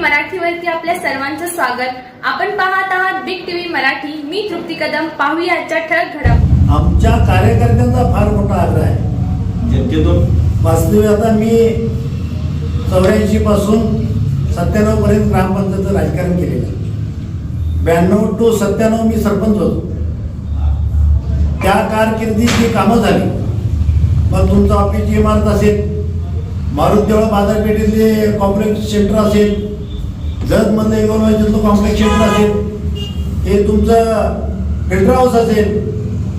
मराठीवरती आपल्या सर्वांचं स्वागत. आपण पाहत आहात बिग टीव्ही मराठी. मी तृप्ती कदम. पाहूया आजच्या ठळक घडामोडी आमच्या कार्यकर्त्यांचा फार मोठा आग्रह आहे. जनतेतून. वास्तविक आता मी चौऱ्याऐंशी पासून सत्त्याण्णव पर्यंत ग्रामपंचायतचं राजकारण केलेलं ब्याण्णव टू सत्त्याण्णव मी सरपंच होतो. त्या कारकिर्दीत जी कामं झाली मग तुमचं ऑफिसची इमारत असेल मारुतदेवळ बाजारपेठेतले कॉम्प्लेक्स सेंटर असेल जतमधलं एकोणवायच्यातलं कॉम्प्लेक्स क्षेत्र असेल हे तुमचं फिल्टर हाऊस असेल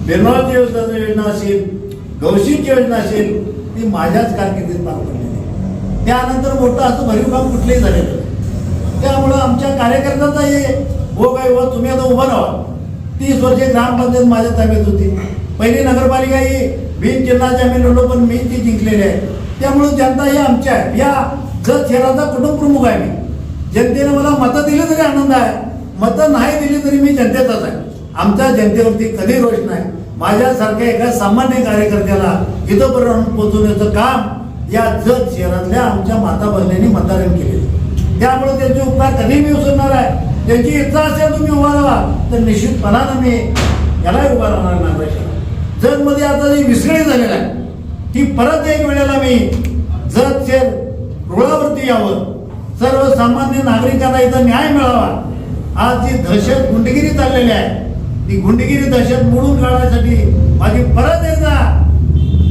निर्मळाची योजना योजना असेल गौशिक योजना असेल ती माझ्याच कारकिर्दीत पार पडलेली आहे. त्यानंतर मोठं असं भरीव काम कुठलंही झालेलं त्यामुळं आमच्या कार्यकर्त्यांचा हे हो काय व तुम्ही आता उभं राहा. तीस वर्षे ग्रामपंचायत माझ्या ताब्यात होती. पहिली नगरपालिका ही बिन चिन्हाची आम्ही लढलो पण मी ती जिंकलेली आहे. त्यामुळं जनता ही आमच्या आहे. या जत शहराचा कुटुंब प्रमुख आहे मी. जनतेने मला मतं दिली तरी आनंद आहे. मतं नाही दिली तरी मी जनतेचाच आहे. आमच्या जनतेवरती कधी रोष नाही. माझ्यासारख्या एका सामान्य कार्यकर्त्याला इथंपर्यंत पोहोचवण्याचं काम या जत शहरातल्या आमच्या माता बहिणींनी मतदान केले त्यामुळे त्यांचे उपकार कधी मी उसरणार आहे. त्यांची इच्छा असेल तुम्ही उभा राहा. तर निश्चितपणानं मी यालाही उभा राहणार नाही जतमध्ये आता जी विस्कळी झालेला आहे ती परत एक वेळेला मी जत शेर रुळावरती यावं. सर्वसामान्य नागरिकांना इथं न्याय मिळावा. आज जी दहशत गुंडगिरी चाललेली आहे ती गुंडगिरी दहशत मोडून काढण्यासाठी माझी परत एकदा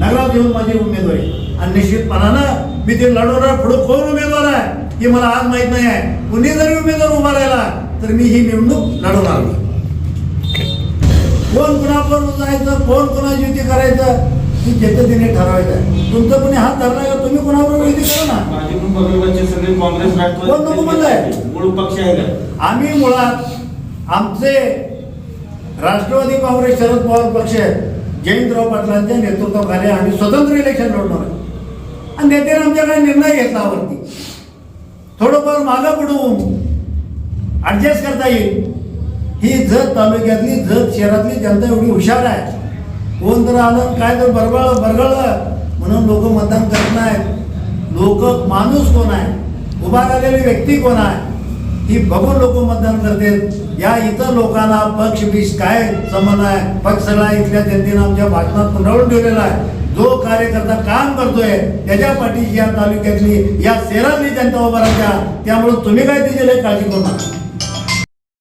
नगरात येऊन माझी उमेदवारी आणि निश्चितपणानं मी ते लढवणार पुढे कोण उमेदवार आहे हे मला आज माहीत नाही आहे. कुणी जरी उमेदवार उभा राहिला तर मी ही निवडणूक लढवणार. कोण कुणाबरोबर जायचं कोण कुणाची युती करायचं ही जनतेने ठरवायचं आहे. तुमचं कोणी हात धरला का तुम्ही कुणाबरोबर युती करा ना? माझे पण बघितले सगळे काँग्रेस कोण नको म्हणलंय? मूळ पक्ष आहे का आम्ही मुळात आमचे राष्ट्रवादी काँग्रेस शरद पवार पक्ष जयंतराव पाटलांच्या नेतृत्वाखाली आम्ही स्वतंत्र इलेक्शन लढणार आहे. आणि नेत्याने आमच्याकडे निर्णय घेतला वरती. थोडंफार मागं पुढून ऍडजस्ट करता येईल. ही जत तालुक्यातली जत शहरातली जनता एवढी हुशार आहे. कोण तर आलं काय तर बरबळ बरगळलं म्हणून लोक मतदान करत नाहीत. लोक माणूस कोण आहे? उभा राहिलेली व्यक्ती कोण आहे? ही बघून लोक मतदान करतात या इतर लोकांना पक्ष बिश काय संबंध आहे? पक्षला इथल्या जनतेनं आमच्या भाषणात पुनरावून ठेवलेला आहे. जो कार्यकर्ता काम करतोय त्याच्या पाठीशी या तालुक्यातली या शहरातली जनता उभा राहत्या. त्यामुळे तुम्ही काय तिची लय काळजी करू नका.